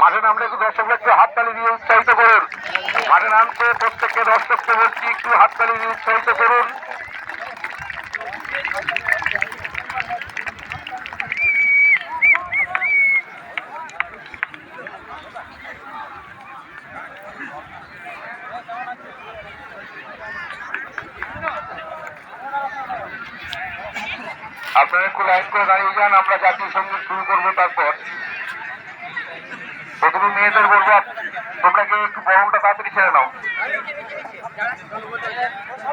মাঠে নামলে একটু দর্শকরা হাততালি দিয়ে উৎসাহিত করুন। মাঠে নামতে প্রত্যেককে দর্শককে বলছি, একটু হাততালি দিয়ে উৎসাহিত করুন। আপনারা একটু লাইন করে দাঁড়িয়ে যান, আমরা জাতীয় সংগীত শুরু করব তারপর। প্রথমে মেয়েদের বলব তোমরা কেউ একটু গরমটা তাড়াতাড়ি ছেড়ে নাও?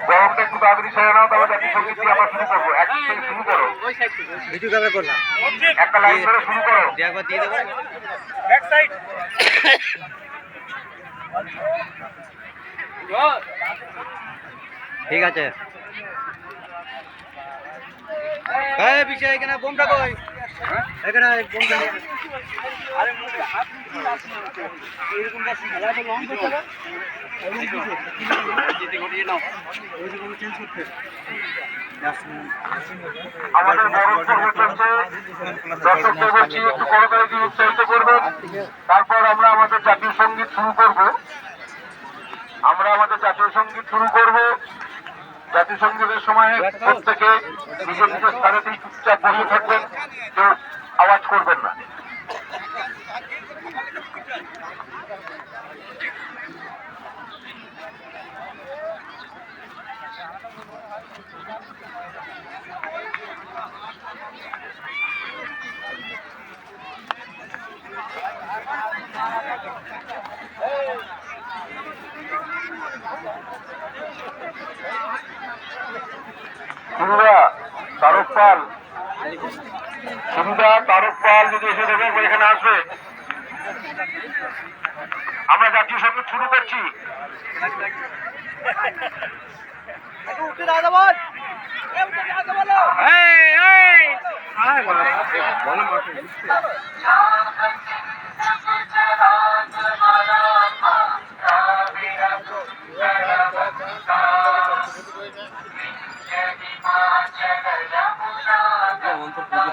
গরমটা একটু তাড়াতাড়ি ছেড়ে নাও তারপর জাতীয় সংগীত দিয়ে আমরা শুরু করব। এক থেকে শুরু করো। ভিডিও কভার করলাম। একটা লাইন ধরে শুরু করো। দিয়ে একবার দিয়ে দেবো। ঠিক আছে। এই বিষয় এখানে বোমটা কই? আমাদের তারপর আমরা আমাদের জাতীয় সংগীত শুরু করব। আমরা আমাদের জাতীয় সংগীত শুরু করব জাতীয় সঙ্গীতের সময় প্রত্যেকে নিজ নিজ চুপচাপ বসে থাকবেন। কেউ আওয়াজ করবেন না। সুন্দা তারক পাল সুন্দা তারক পাল যদি এসে একবার এখানে আসবে আমরা জাতীয় সংগীত শুরু করছি।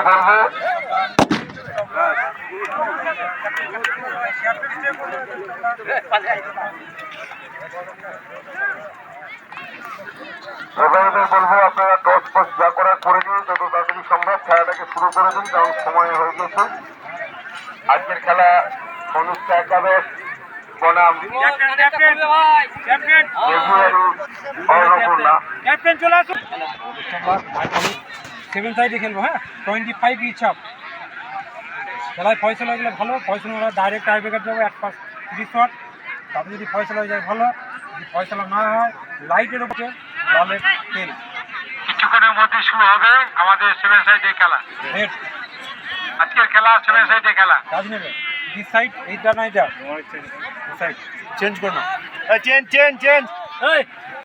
প্রত্যেককে বলব এবারে বলব আপনারা টস ফস যা করার করে দিন যত তাড়াতাড়ি সম্ভব খেলাটাকে শুরু করে দিন কারণ সময় হয়ে গেছে। আজকের খেলা অনুষ্কা একাদশ বনাম। অন্নপূর্ণা। চলে আসুন। সেভেন সাইডে খেলব হ্যাঁ? টোয়েন্টি ফাইভ ইচ আপ খেলায় ফয়সলা হয়ে গেলে ভালো ফয়সলা হলে ডাইরেক্ট টাই ব্রেকার যাব এক পাঁচ তিরিশ শট তারপরে যদি ফয়সলা হয়ে যায় ভালো যদি ফয়সলা না হয় লাইটের উপরে তাহলে তেল কিছুক্ষণের মধ্যে শুরু হবে আমাদের সেভেন সাইডের খেলা। রেড আজকের খেলা সেভেন সাইডের খেলা। কাজ নেবে দিস সাইড এইটা? না এটা সাইড চেঞ্জ করো না। Change change change